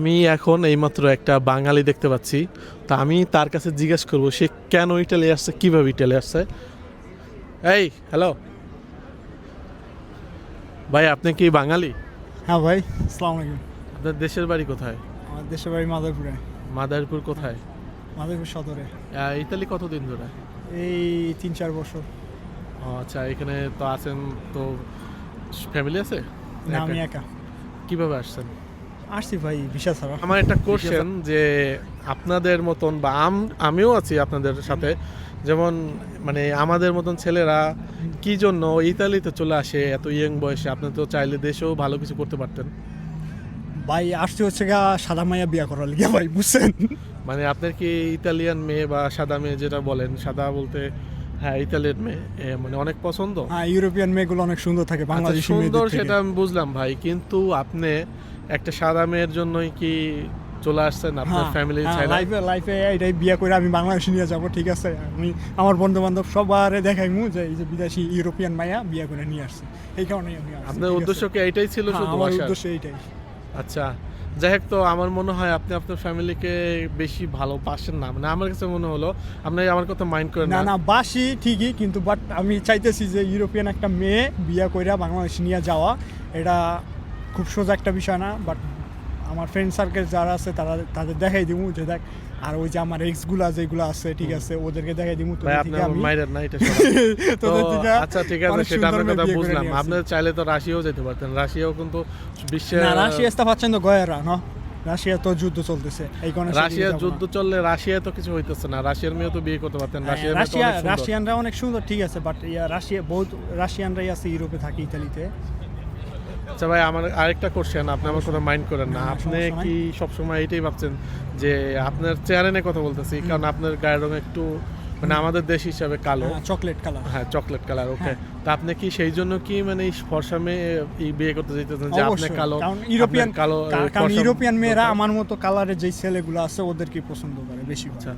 আমি এখন এইমাত্র একটা বাঙালি দেখতে পাচ্ছি। তা আমি তার কাছে জিজ্ঞেস করব সে কেন ইটালি আসছে কীভাবে ইটালি আসছে? এই হ্যালো। ভাই আপনি কি বাঙালি? হ্যাঁ ভাই আসসালামু আলাইকুম। আপনার দেশের বাড়ি কোথায়? আমার দেশের বাড়ি মাদারপুরে। মাদারপুর কোথায়? মাদারপুর সদরে। আহ, ইতালি কতদিন ধরে? এই তিন চার বছর। ও আচ্ছা এখানে তো আছেন তো ফ্যামিলি আছে? না আমি একা? একা। কীভাবে আসছেন? আসছি ভাই ভিসা ছাড়া। আমার একটা কোশ্চেন যে আপনাদের মতন বা আমিও আছি আপনাদের সাথে। যেমন মানে আমাদের মতন ছেলেরা কি জন্য ইতালিতে চলে আসে এত ইয়ং বয়সে? আপনি তো চাইলে দেশেও ভালো কিছু করতে পারতেন। ভাই আসছি হচ্ছে গা সাদা মাইয়া বিয়া করার লিগে ভাই বুঝছেন? মানে আপনার কি ইতালিয়ান মেয়ে বা সাদা মেয়ে যেটা বলেন সাদা বলতে হ্যাঁ ইতালিয়ান মেয়ে এ, মানে অনেক পছন্দ? হ্যাঁ ইউরোপিয়ান মেয়েগুলো অনেক সুন্দর থাকে আচ্ছা, বাংলাদেশি সুন্দর সেটা আমি বুঝলাম ভাই কিন্তু আপনি একটা সাদা মেয়ের জন্যই কি চলে আসছেন আপনার ফ্যামিলি লাইফে লাইফে এটাই বিয়া করে আমি বাংলাদেশে নিয়ে যাব ঠিক আছে? আমি আমার বন্ধু বান্ধব সবারে দেখাইমু যে এই যে বিদেশি ইউরোপিয়ান মাইয়া বিয়া করে নিয়ে আসছে। এই কারণেই আমি আপনার উদ্দেশ্য কি এইটাই ছিল হ্যাঁ, শুধু আমার উদ্দেশ্য এইটাই। আচ্ছা যাই হোক তো আমার মনে হয় আপনি আপনার ফ্যামিলিকে বেশি ভালো ভালোবাসেন না। মানে আমার কাছে মনে হলো আপনি আমার কথা মাইন্ড করেন না না। না বাসি ঠিকই কিন্তু বাট আমি চাইতেছি যে ইউরোপিয়ান একটা মেয়ে বিয়া কইরা বাংলাদেশ নিয়ে যাওয়া এটা খুব সোজা একটা বিষয় না বাট আমার ফ্রেন্ড সার্কেল যারা আছে তারা তাদের দেখাই দিব যে দেখ আর ওই যে আমার এক্সগুলা যেগুলো আছে ঠিক আছে ওদেরকে দেখাই দিব আমার আমি না এটা তো আচ্ছা ঠিক আছে সেটা মেয়ে কথা বুঝলাম। আপনি চাইলে তো রাশিয়াও যেতে পারতেন। রাশিয়াও কিন্তু বিশ্বের না রাশিয়া আসতে পারছেন তো গয়েরা না? রাশিয়া তো যুদ্ধ চলতেছে এই কারণে রাশিয়ার যুদ্ধ চললে রাশিয়া তো কিছু হইতেছে না। রাশিয়ার মেয়ে তো বিয়ে করতে পারতেন হ্যাঁ, রাশিয়ার রাশিয়া। রাশিয়ানরা অনেক সুন্দর ঠিক আছে বাট রাশিয়া বহুত রাশিয়ানরাই আছে ইউরোপে থাকে ইতালিতে। আচ্ছা ভাই আমার আরেকটা কোশ্চেন আপনি আমার কথা মাইন্ড করেন না। আপনি কি সবসময় এটাই ভাবছেন যে আপনার চেয়ারে নিয়ে কথা বলতেছি? কারণ আপনার গায়ের রং একটু মানে আমাদের দেশ হিসাবে কালো। চকলেট কালার হ্যাঁ চকলেট কালার ওকে। তা আপনি কি সেই জন্য কি মানে এই ফর্সা মেয়ে বিয়ে করতে চাইতেছেন যে আপনি কালো ইউরোপিয়ান কালো কারণ ইউরোপিয়ান মেয়েরা আমার মতো কালারের যেই ছেলেগুলো আছে ওদেরকে পছন্দ করে বেশি আচ্ছা।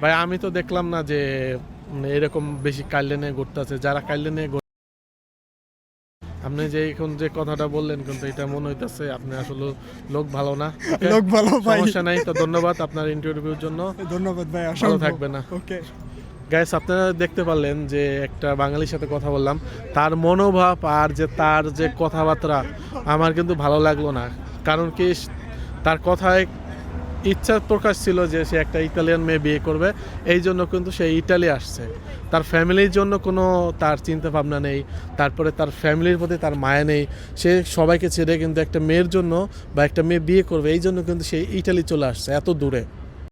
ভাই আমি তো দেখলাম না যে এরকম বেশি কাইলে নিয়ে ঘুরতেছে। যারা কাইলে নিয়ে আপনি যে এখন যে কথাটা বললেন কিন্তু এটা মনে হইতাছে আপনি আসলে লোক ভালো না। লোক ভালো ভাই। সমস্যা নাই তো ধন্যবাদ আপনার ইন্টারভিউর জন্য। ধন্যবাদ ভাই ভালো থাকবেন না। ওকে। গাইস আপনারা দেখতে পারলেন যে একটা বাঙালির সাথে কথা বললাম। তার মনোভাব আর যে তার যে কথাবার্তা আমার কিন্তু ভালো লাগল না। কারণ কি তার কথায় ইচ্ছা প্রকাশ ছিল যে সে একটা ইতালিয়ান মেয়ে বিয়ে করবে। এই জন্য কিন্তু সে ইটালি আসছে। তার ফ্যামিলির জন্য কোনো তার চিন্তা ভাবনা নেই। তারপরে তার ফ্যামিলির প্রতি তার মায়া নেই। সে সবাইকে ছেড়ে কিন্তু একটা মেয়ের জন্য বা একটা মেয়ে বিয়ে করবে। এই জন্য কিন্তু সে ইটালি চলে আসছে এত দূরে।